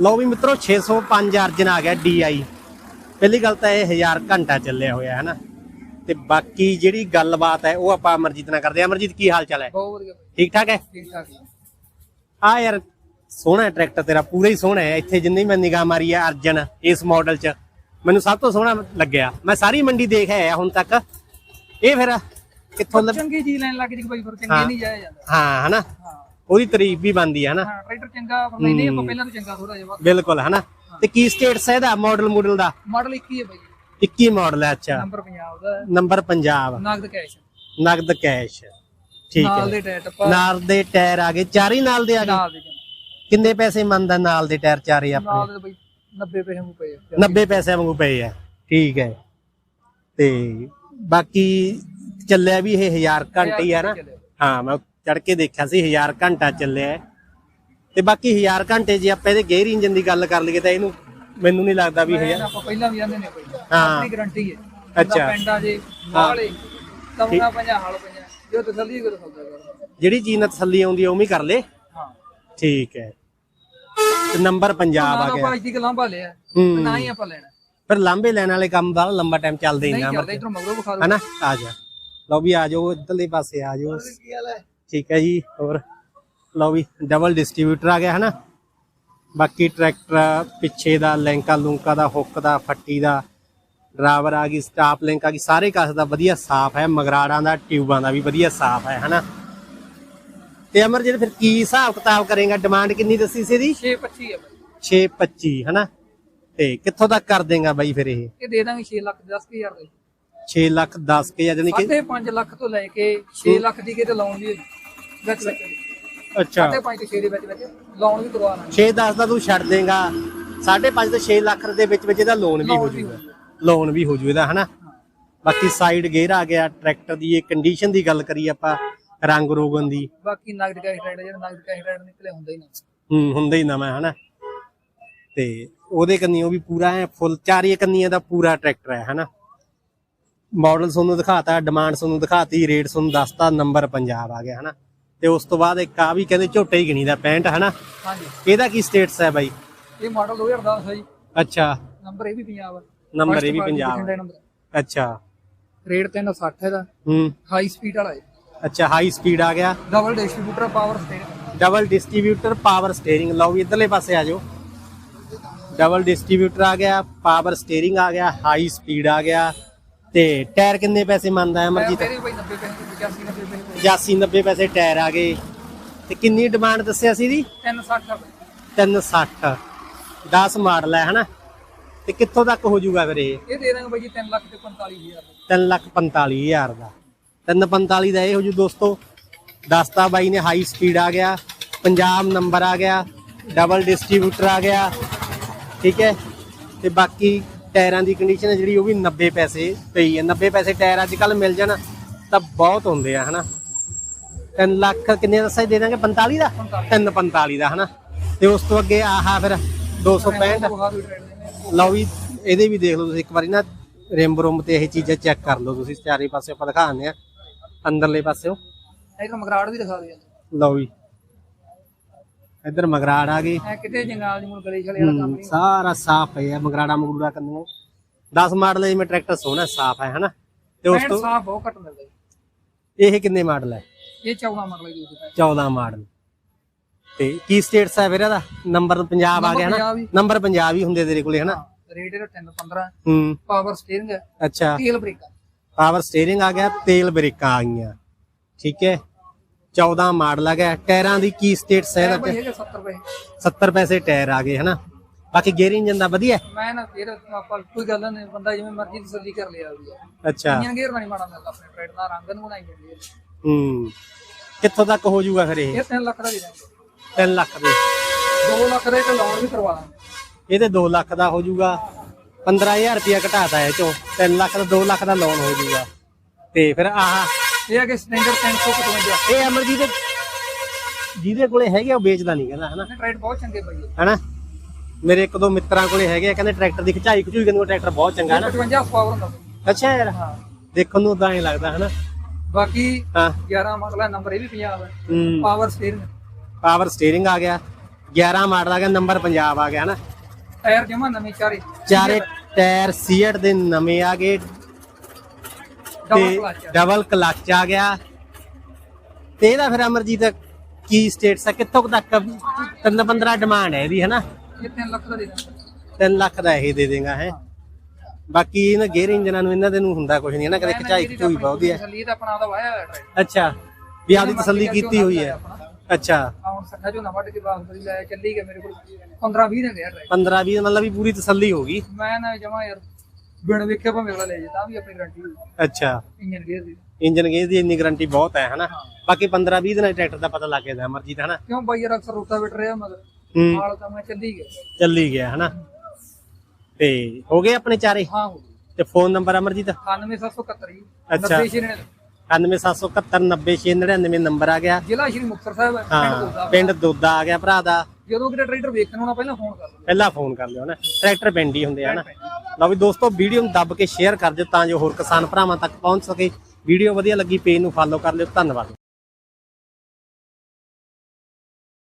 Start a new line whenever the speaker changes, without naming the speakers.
ਲਓ ਵੀ ਮਿੱਤਰੋ 605 ਅਰਜਨ ਆ ਗਿਆ DI ਪਹਿਲੀ ਗੱਲ ਤਾਂ ਇਹ 1000 ਘੰਟਾ ਚੱਲਿਆ ਹੋਇਆ ਹੈ ਨਾ ਤੇ ਬਾਕੀ ਜਿਹੜੀ ਗੱਲਬਾਤ ਹੈ ਉਹ ਆਪਾਂ ਅਮਰਜੀਤ ਨਾਲ ਕਰਦੇ ਹਾਂ। ਅਮਰਜੀਤ ਕੀ ਹਾਲ ਚਾਲ ਹੈ?
ਬਹੁਤ ਵਧੀਆ ਬਾਈ,
ਠੀਕ ਠਾਕ ਹੈ?
ਠੀਕ ਠਾਕ
ਆ ਯਾਰ ਸੋਹਣਾ ਟਰੈਕਟਰ ਤੇਰਾ ਪੂਰਾ ਹੀ ਸੋਹਣਾ ਹੈ। ਇੱਥੇ ਜਿੰਨੀ ਮੈਂ ਨਿਗਾਹ ਮਾਰੀ ਹੈ ਅਰਜਨ ਇਸ ਮਾਡਲ 'ਚ ਮੈਨੂੰ ਸਭ ਤੋਂ ਸੋਹਣਾ ਲੱਗਿਆ। ਮੈਂ ਸਾਰੀ ਮੰਡੀ ਦੇਖ ਆਇਆ ਹੁਣ ਤੱਕ। ਇਹ ਫਿਰ ਕਿੱਥੋਂ
ਚੰਗੀ ਚੀਜ਼ ਲੈਣ ਲੱਗ ਜੀ ਬਾਈ ਫਿਰ। ਚੰਗੇ ਨਹੀਂ ਜਾਇਆ ਜਾਂਦਾ
ਹਾਂ ਹਨਾ? ਉਹਦੀ ਤਾਰੀਫ ਵੀ ਬਣਦੀ ਹੈ ਹਨਾ?
ਟਰੈਕਟਰ ਚੰਗਾ ਪਰ ਲੈਨੇ ਆਪਾਂ ਪਹਿਲਾਂ ਤੋਂ ਚੰਗਾ ਥੋੜਾ ਜਿਹਾ ਬਸ।
ਬਿਲਕੁਲ ਹਨਾ? ਤੇ ਕੀ ਸਟੇਟਸ ਹੈ ਇਹਦਾ ਮਾਡਲ ਮੂਡਲ ਦਾ?
ਮਾਡਲ 21 ਹੈ ਬਾਈ।
21 ਮਾਡਲ ਹੈ ਅੱਛਾ।
ਨੰਬਰ ਪੰਜਾਬ ਦਾ ਹੈ,
ਨੰਬਰ ਪੰਜਾਬ।
ਨਗਦ ਕੈਸ਼
ਨਗਦ ਕੈਸ਼ ਠੀਕ
ਨਾਲ
ਹੈ
ਦੇ
ਨਾਲ ਦੇ ਟਾਇਰ ਆ ਗਏ। ਚਾਰ ਹੀ ਨਾਲ ਦੇ ਆ ਗਏ। ਕਿੰਨੇ ਪੈਸੇ ਮੰਨਦਾ ਨਾਲ ਦੇ ਟਾਇਰ ਚਾਰੇ ਆਪਣੇ?
ਨਾਲ ਦੇ ਬਾਈ 90 ਪੈਸੇ ਨੂੰ ਪਏ ਆ।
90 ਪੈਸੇ ਵਾਂਗੂ ਪਏ ਆ। ਠੀਕ ਹੈ। ਤੇ ਬਾਕੀ ਚੱਲਿਆ ਵੀ ਇਹ 1000 ਘੰਟੇ ਹੀ ਆ ਨਾ? ਹਾਂ ਮੈਂ ਚੜ ਕੇ ਦੇਖਿਆ ਸੀ 1000 ਘੰਟਾ ਚੱਲਿਆ। ਤੇ ਬਾਕੀ 1000 ਘੰਟੇ ਜੇ ਆਪਾਂ ਇਹਦੇ ਗੇਅਰ ਇੰਜਨ ਦੀ ਗੱਲ ਕਰ ਲਈਏ ਤਾਂ ਇਹਨੂੰ ਮੈਨੂੰ ਨਹੀਂ ਲੱਗਦਾ ਵੀ
ਇਹ
ਇਹ
ਆਪਾਂ ਪਹਿਲਾਂ ਵੀ ਆਂਦੇ ਨੇ ਬਾਈ
ਹਾਂ।
ਆਪਣੀ ਗਾਰੰਟੀ ਹੈ।
ਅੱਛਾ।
ਪਿੰਡਾ ਜੇ ਨਾਲੇ ਤਮਨਾ ਪੰਜਾ ਹਲ ਪੰਜਾ ਜੋ ਤਸੱਲੀ ਕਰੋ ਸੌਦਾ ਕਰੋ
ਜਿਹੜੀ ਚੀਜ਼ ਨਾਲ ਤਸੱਲੀ ਆਉਂਦੀ ਹੈ ਉਵੇਂ ਕਰ ਲੈ।
ਹਾਂ।
ਠੀਕ ਹੈ। ਤੇ ਨੰਬਰ ਪੰਜਾਬ ਆ ਗਿਆ।
ਆਪਾਂ ਦੀ
ਹੂੰ।
ਤੇ ਨਾ ਹੀ ਆਪਾਂ ਲੈਣਾ।
ਫਿਰ ਲਾਂਬੇ ਲੈਣ ਵਾਲੇ ਕੰਮ ਦਾ ਲੰਬਾ ਟਾਈਮ ਚੱਲਦੇ ਹੀ
ਨਹੀਂ
ਨਾ
ਚੱਲਦਾ ਇਧਰੋਂ ਮਗਰੋਂ ਵਿਖਾ ਦੋ
ਹਨਾ? ਆ ਜਾ। ਲਓ ਵੀ ਆ ਜਾਓ ਇੱਧਰਲੇ ਪਾਸੇ ਆ ਜਾਓ।
ਕੀ ਹਾਲ ਹੈ?
ਠੀਕ ਹੈ ਜੀ ਹੋਰ ਲਓ ਵੀ ਡਬਲ ਡਿਸਟ੍ਰੀਬਿਊਟਰ ਆ ਗਿਆ ਹਨਾ? ਬਾਕੀ ਟਰੈਕਟਰ ਪਿੱਛੇ ਦਾ ਲੈਂਕਾ ਲੂੰਕਾ ਦਾ ਹੁੱਕ ਦਾ ਫੱਟੀ ਦਾ ਡਰਾਈਵਰ ਆ ਗਈ ਸਟਾਪ ਲਿੰਕ ਆ ਗਈ ਸਾਰੇ ਕਾਸ ਦਾ ਵਧੀਆ ਸਾਫ਼ ਹੈ ਮਗਰਾੜਾਂ ਦਾ ਟਿਊਬਾਂ ਦਾ ਵੀ ਵਧੀਆ ਸਾਫ਼ ਹੈ ਹਨਾ? ਤੇ ਅਮਰ ਜੀ ਫਿਰ ਕੀ ਹਿਸਾਬ ਕਿਤਾਬ ਕਰੇਗਾ? ਡਿਮਾਂਡ ਕਿੰਨੀ ਦੱਸੀ ਸੀ ਇਹਦੀ?
625 ਹੈ ਬਾਈ।
625 ਹਨਾ? ਤੇ ਕਿੱਥੋਂ ਤੱਕ ਕਰ ਦੇਗਾ ਬਾਈ ਫਿਰ ਇਹ?
ਇਹ ਦੇ ਦਾਂਗੇ 6 ਲੱਖ 10000 ਦੇ
6 ਲੱਖ 10 ਕੇ ਜਾਨੀ ਕਿ
ਸਾਢੇ 5 ਲੱਖ ਤੋਂ ਲੈ ਕੇ 6 ਲੱਖ ਦੀ ਕਿਤੇ ਲਾਉਣ ਦੀ ਵਿੱਚ ਵਿੱਚ
ਅੱਛਾ।
ਸਾਢੇ 5 ਤੋਂ 6 ਦੇ ਵਿੱਚ ਵਿੱਚ ਲਾਉਣ ਵੀ ਕਰਵਾਉਣਾ
6 10 ਦਾ ਤੂੰ ਛੱਡ ਦੇਗਾ। 5.5 ਤੋਂ 6 ਲੱਖ ਦੇ ਵਿੱਚ ਵਿੱਚ ਇਹਦਾ ਲੋਨ ਵੀ ਹੋ
Loan ਵੀ
ਜਾਊਗਾ ਲੋਨ ਵੀ ਹੋ ਜੂ ਇਹਦਾ ਹਨਾ? ਬਾਕੀ ਸਾਈਡ ਗੇਅਰ ਆ ਗਿਆ ਟਰੈਕਟਰ ਦੀ ਇਹ ਕੰਡੀਸ਼ਨ ਦੀ ਗੱਲ ਕਰੀ ਆਪਾਂ ਰੰਗ ਰੋਗਨ ਦੀ।
ਬਾਕੀ ਨਗਦ ਕੈਸ਼ ਰਾਈਡ ਜਿਹੜਾ ਨਗਦ ਕੈਸ਼ ਰਾਈਡ ਨਿਕਲੇ ਹੁੰਦਾ ਹੀ ਨਾ
ਹੂੰ ਹੁੰਦਾ ਹੀ ਨਵਾਂ ਹਨਾ? ਤੇ ਉਹਦੇ ਕੰਨੀ ਉਹ ਵੀ ਪੂਰਾ ਹੈ ਫੁੱਲ ਚਾਰੀਏ ਕੰਨੀਆਂ ਦਾ ਪੂਰਾ ਟਰੈਕਟਰ ਹੈ ਹਨਾ? ਮਾਡਲ ਤੁਹਾਨੂੰ ਦਿਖਾਤਾ ਡਿਮਾਂਡ ਤੁਹਾਨੂੰ ਦਿਖਾਤੀ ਰੇਟ ਤੁਹਾਨੂੰ ਦੱਸਤਾ ਨੰਬਰ ਪੰਜਾਬ ਆ ਗਿਆ ਹਨਾ? ਤੇ ਉਸ ਤੋਂ ਬਾਅਦ ਇੱਕ ਆ ਵੀ ਕਹਿੰਦੇ ਝੋਟੇ ਹੀ ਗਿਣੀ ਦਾ 65 ਹਨਾ?
ਹਾਂਜੀ।
ਇਹਦਾ ਕੀ ਸਟੇਟਸ ਹੈ ਬਾਈ?
ਇਹ ਮਾਡਲ 2010 ਹੈ ਜੀ।
ਅੱਛਾ।
ਨੰਬਰ ਇਹ ਵੀ ਪੰਜਾਬ ਹੈ।
ਨੰਬਰ ਇਹ ਵੀ ਪੰਜਾਬ। ਅੱਛਾ।
ਰੇਟ 360 ਹੈ ਦਾ
ਹੂੰ।
ਹਾਈ ਸਪੀਡ ਵਾਲਾ ਹੈ।
ਅੱਛਾ ਹਾਈ ਸਪੀਡ ਆ ਗਿਆ।
Double distributor power steering
double distributor power steering ਲਓ ਵੀ ਇਧਰਲੇ ਪਾਸੇ ਆ ਜਾਓ। ਡਬਲ ਡਿਸਟ੍ਰੀਬਿਊਟਰ ਆ ਗਿਆ ਪਾਵਰ ਸਟੀਅਰਿੰਗ ਆ ਗਿਆ ਹਾਈ ਸਪੀਡ ਆ ਗਿਆ। ਤੇ ਟਾਇਰ ਕਿੰਨੇ ਪੈਸੇ ਮੰਨਦਾ ਹੈ ਅਮਰਜੀਤ?
ਮੇਰੇ ਭਾਈ 90 ਪੈਸੇ। 85 90 ਪੈਸੇ
85 90 ਪੈਸੇ ਟਾਇਰ ਆ ਗਏ। ਤੇ ਕਿੰਨੀ ਡਿਮਾਂਡ ਦੱਸਿਆ ਸੀ ਦੀ
360 ਰੁਪਏ
360 10 ਮਾਡਲ ਹੈ ਹਨਾ? ਤੇ ਕਿੱਥੋਂ ਤੱਕ ਹੋ ਜਾਊਗਾ ਫਿਰ ਇਹ?
ਦੇ ਦਾਂਗੇ ਬਾਈ ਜੀ 3 ਲੱਖ ਤੇ 45000 ਦਾ।
3 ਲੱਖ 45000 ਦਾ। 345 ਦਾ ਇਹ ਹੋ ਜੂ ਦੋਸਤੋ। ਦਸਤਾ ਬਾਈ ਨੇ ਹਾਈ ਸਪੀਡ ਆ ਗਿਆ। ਪੰਜਾਬ ਨੰਬਰ ਆ ਗਿਆ। ਡਬਲ ਡਿਸਟ੍ਰੀਬਿਊਟਰ ਆ ਗਿਆ। ਠੀਕ ਹੈ? ਤੇ ਬਾਕੀ ਟਾਇਰਾਂ ਦੀ ਕੰਡੀਸ਼ਨ ਹੈ ਜਿਹੜੀ ਉਹ ਵੀ 90 ਪੈਸੇ ਪਈ ਹੈ। 90 ਪੈਸੇ ਟਾਇਰ ਅੱਜ ਕੱਲ ਮਿਲ ਜਾਣ। ਤਾਂ ਬਹੁਤ ਹੁੰਦੇ ਆ ਹਨਾ। 3 ਲੱਖ ਕਿੰਨੇ ਦਾ ਦੇ ਦਾਂਗੇ 45 ਦਾ? 345 ਦਾ ਹਨਾ। ਤੇ ਉਸ ਤੋਂ ਅੱਗੇ ਆਹਾ ਫਿਰ 265
ਬੁਖਾਰ ਵੀ ਟ੍ਰੇਡ ਦੇ
ਲਓ ਵੀ ਇਹਦੇ ਵੀ ਦੇਖ ਲਓ ਤੁਸੀਂ ਇੱਕ ਵਾਰੀ ਨਾ ਰਿੰਬ ਰੁੰਬ ਤੇ ਇਹ ਚੀਜ਼ਾਂ ਚੈੱਕ ਕਰ ਲਓ ਤੁਸੀਂ। ਚਾਰੇ ਪਾਸੇ ਆਪਾਂ ਦਿਖਾਉਂਦੇ ਆ ਅੰਦਰਲੇ ਪਾਸਿਓ।
ਇੱਕ ਮਗਰਾੜ ਵੀ ਦਿਖਾ ਦੇ
ਲਓ ਵੀ। ਇੱਧਰ ਮਗਰਾੜ ਆ ਗਈ।
ਕਿਤੇ ਜੰਗਾਲ ਦੀ ਮੁਰ ਗਲੀ ਛਲੇ ਵਾਲਾ ਕੰਮ ਨਹੀਂ।
ਸਾਰਾ ਸਾਫ਼ ਹੈ ਮਗਰਾੜਾ ਮਗਰੂੜਾ ਕੰਨੋਂ 10 ਮਾਡਲ ਜਿਵੇਂ ਟਰੈਕਟਰ ਸੋਹਣਾ ਸਾਫ਼ ਹੈ ਹਨਾ। ਤੇ ਉਸ ਤੋਂ
ਸਾਫ਼ ਬਹੁਤ ਘੱਟ ਮਿਲਦਾ ਜੀ।
ਇਹ ਕਿੰਨੇ ਮਾਡਲ ਹੈ?
ਇਹ 14 ਮਰਲੇ ਦੀ ਹੈ
14 ਮਾਡਲ। ਤੇ ਕੀ ਸਟੇਟਸ ਹੈ ਫਿਰ ਇਹਦਾ? ਨੰਬਰ ਪੰਜਾਬ ਆ ਗਿਆ
ਹੀ।
ਨੰਬਰ ਪੰਜਾਬ ਹੀ ਹੁੰਦੇ ਤੇਰੇ ਕੋਲੇ ਹਨਾ?
ਰੇਟ ਇਹਦਾ 3 15
ਹੂੰ।
ਪਾਵਰ ਹੈ।
ਅੱਛਾ।
ਤੇਲ ਬ੍ਰੇਕਾਂ
ਪਾਵਰ ਸਟੀਅਰਿੰਗ ਆ ਗਿਆ ਤੇਲ ਬ੍ਰੇਕਾਂ ਆ ਗਈਆਂ। ਠੀਕ ਹੈ? 14 ਮਾਡਲ ਆ ਗਿਆ। ਟਾਇਰਾਂ ਦੀ ਕੀ ਸਟੇਟਸ ਹੈ
ਇਹ
ਇਹਦਾ
ਬਈ ਹੈਗੇ 70 ਰੁਪਏ।
70 ਪੈਸੇ ਟਾਇਰ ਆ ਗਏ ਹਨਾ? ਬਾਕੀ ਗੇਅਰ ਇੰਜਨ ਦਾ ਵਧੀਆ ਹੈ?
ਮੈਂ ਨਾ ਫਿਰ ਆਪਾਂ ਕੋਈ ਗੱਲ ਨਹੀਂ ਬੰਦਾ ਜਿਵੇਂ ਮਰਜ਼ੀ ਤਸੱਲੀ ਕਰ ਲਿਆ ਵੀ
ਅੱਛਾ।
ਇੰਜਨ ਗੇਅਰ ਨਹੀਂ ਮਾੜਾ ਮਿਲਦਾ ਆਪਣੇ ਟ੍ਰੇਡ ਦਾ ਰੰਗ ਨੂੰ ਬਣਾਈ ਜਾਂਦੀ ਹੈ।
ਹੂੰ। ਕਿੱਥੋਂ ਤੱਕ ਹੋ ਜਾਊਗਾ ਫਿਰ ਇਹ?
ਇਹ 3 ਲੱਖ ਦਾ ਦੇ ਦਾਂਗੇ
3 ਲੱਖ ਦੇ।
2 ਲੱਖ ਦੇ ਤੇ ਲੋਨ ਵੀ ਕਰਵਾ ਦਾਂਗੇ।
ਇਹਦੇ 2 ਲੱਖ ਦਾ ਹੋ ਜਾਊਗਾ। 15000 ਰੁਪਇਆ ਘਟਾਤਾ ਇਹ ਚੋਂ। 3 ਲੱਖ ਦਾ 2 ਲੱਖ ਦਾ ਲੋਨ ਹੋ ਜਾਊਗਾ। ਤੇ ਫਿਰ ਆਹ
ਇਹ ਹੈ ਕਿ ਸਟੈਂਡਰਡ 355
ਇਹ ਅਮਰਜੀਤ ਜਿਹਦੇ ਕੋਲੇ ਹੈਗੇ ਆ, ਉਹ ਵੇਚਦਾ ਨਹੀਂ ਕਹਿੰਦਾ ਹਨਾ?
ਇਹ ਟ੍ਰੇਡ ਬਹੁਤ ਚੰਗੇ ਪਈ ਹੈ
ਹਨਾ? ਮੇਰੇ ਇੱਕ ਦੋ ਮਿੱਤਰਾਂ ਕੋਲੇ ਹੈਗੇ ਆ ਕਹਿੰਦੇ ਟਰੈਕਟਰ ਦੀ ਖਿਚਾਈ ਖਿਚੂਈ ਕਹਿੰਦੇ ਉਹ ਟਰੈਕਟਰ ਬਹੁਤ ਚੰਗਾ ਹੈ ਨਾ।
55 ਪਾਵਰ ਹੁੰਦਾ ਬਈ।
ਅੱਛਾ ਯਾਰ
ਹਾਂ।
ਦੇਖਣ ਨੂੰ ਉਦਾਂ ਹੀ ਲੱਗਦਾ ਹਨਾ?
ਬਾਕੀ
ਹਾਂ।
11 ਮਸਲਾ ਨੰਬਰ ਇਹ ਵੀ ਪੰਜਾਬ ਹੈ
ਹੂੰ।
ਪਾਵਰ ਸਟੀਅਰਿੰਗ
ਪਾਵਰ ਸਟੀਅਰਿੰਗ ਆ ਗਿਆ। 11 ਮਾਡਲ ਆ ਗਿਆ ਨੰਬਰ ਪੰਜਾਬ ਆ ਗਿਆ ਨਾ
ਟਾਇਰ ਜਮਾ ਨਵੇਂ ਚਾਰੇ।
ਚਾਰੇ ਟਾਇਰ ਸੀਟ ਦੇ ਨਵੇਂ ਆ ਗਏ।
ਡਬਲ
ਤੇ
ਕਲਚ ਆ।
ਡਬਲ ਕਲਚ ਆ ਗਿਆ। ਤੇ ਇਹਦਾ ਫਿਰ ਅਮਰਜੀਤ ਕੀ ਸਟੇਟਸ ਆ? ਕਿੱਥੋਂ ਕੁ ਤੱਕ 3 15 ਡਿਮਾਂਡ ਹੈ ਇਹਦੀ ਹਨਾ?
ਇਹ 3 ਲੱਖ ਦਾ ਦੇ ਦਾਂਗੇ
3 ਲੱਖ ਦਾ ਇਹ ਦੇ ਦੇਗਾ ਹੈ। ਬਾਕੀ ਇਹਨਾਂ ਗੇਅਰ ਇੰਜਨਾਂ ਨੂੰ ਇਹਨਾਂ ਦੇ ਨੂੰ ਹੁੰਦਾ ਕੁਝ ਨਹੀਂ ਹੈ ਨਾ ਕਦੇ ਖਚਾਈ ਖਚੂਈ ਬਹੁਤੀ ਹੈ
ਤਸੱਲੀ ਤਾਂ ਆਪਣਾ ਦਾ ਵਾਇਆ ਹੋਇਆ ਟਰੈਕਟਰ
ਅੱਛਾ ਵੀ ਆਪਦੀ ਤਸੱਲੀ ਕੀਤੀ ਹੋਈ ਹੈ। ਅੱਛਾ।
ਆ ਹੁਣ ਸੱਠਾ ਝੋਨਾ ਵੱਢ ਕੇ ਬਾਸ ਬਰੀ ਲਾਇਆ ਚੱਲੀ ਗਿਆ ਮੇਰੇ ਕੋਲ। 15 20 ਦਿਨ ਰਿਹਾ ਟਰੈਕਟਰ
15 20 ਮਤਲਬ ਵੀ ਪੂਰੀ ਤਸੱਲੀ ਹੋ ਗਈ।
ਮੈਂ ਨਾ ਜਮਾ ਯਾਰ ਬਿਨ ਵੇਖਿਆ ਭਾਵੇਂ ਅਗਲਾ ਲੈ ਜੇ ਤਾਂ ਵੀ ਆਪਣੀ ਗਾਰੰਟੀ ਹੋਊ।
ਅੱਛਾ।
ਇੰਜਨ ਗੇਅਰ ਦੀ।
ਇੰਜਨ ਗੇਅਰ ਦੀ ਇੰਨੀ ਗਾਰੰਟੀ ਬਹੁਤ ਹੈ ਹਨਾ? ਬਾਕੀ 15 20 ਦਿਨਾਂ ਟਰੈਕਟਰ ਦਾ ਪਤਾ ਲੱਗ ਜਾਂਦਾ ਅਮਰਜੀਤ ਹਨਾ?
ਕਿਉਂ ਬਾਈ ਯਾਰ ਅਕਸਰ ਰੋਟਾਵੇਟਰ ਰਿਹਾ ਮਗਰ।
ਹੂੰ।
ਹਾਲ ਤਾਂ ਮੈਂ ਚੱਲੀ ਗਿਆ।
ਚੱਲੀ ਗਿਆ ਹਨਾ? ਤੇ ਹੋ ਗਏ ਆਪਣੇ ਚਾਰੇ?
ਹਾਂ ਹੋ
ਤੇ ਫੋਨ ਨੰਬਰ ਅਮਰਜੀਤ?
98771 ਜੀ
ਅੱਛਾ।
90799
97771 ਨੰਬਰ ਆ ਗਿਆ।
ਜ਼ਿਲ੍ਹਾ ਸ਼੍ਰੀ ਮੁਕਤਸਰ ਸਾਹਿਬ ਹੈ, ਪਿੰਡ
ਹਾਂ
ਦੋਦਾ।
ਪਿੰਡ ਦੋਦਾ ਆ ਗਿਆ ਭਰਾ ਦਾ।
ਜਦੋਂ ਕਿਤੇ ਟਰੈਕਟਰ ਵੇਖਣ ਆਉਣਾ ਪਹਿਲਾਂ ਫੋਨ ਕਰ ਲਓ।
ਪਹਿਲਾਂ ਫੋਨ ਕਰ ਲਿਓ ਨਾ ਟਰੈਕਟਰ ਪਿੰਡ ਹੀ ਹੁੰਦੇ ਆ ਨਾ ਲਓ ਵੀ ਦੋਸਤੋ ਵੀਡੀਓ ਨੂੰ ਦੱਬ ਕੇ ਸ਼ੇਅਰ ਕਰ ਦਿਓ ਤਾਂ ਜੋ ਹੋਰ ਕਿਸਾਨ ਭਰਾਵਾਂ ਤੱਕ ਪਹੁੰਚ ਸਕੇ। ਵੀਡੀਓ ਵਧੀਆ ਲੱਗੀ ਪੇਜ ਨੂੰ ਫਾਲੋ ਕਰ ਲਿਓ। ਧੰਨਵਾਦ।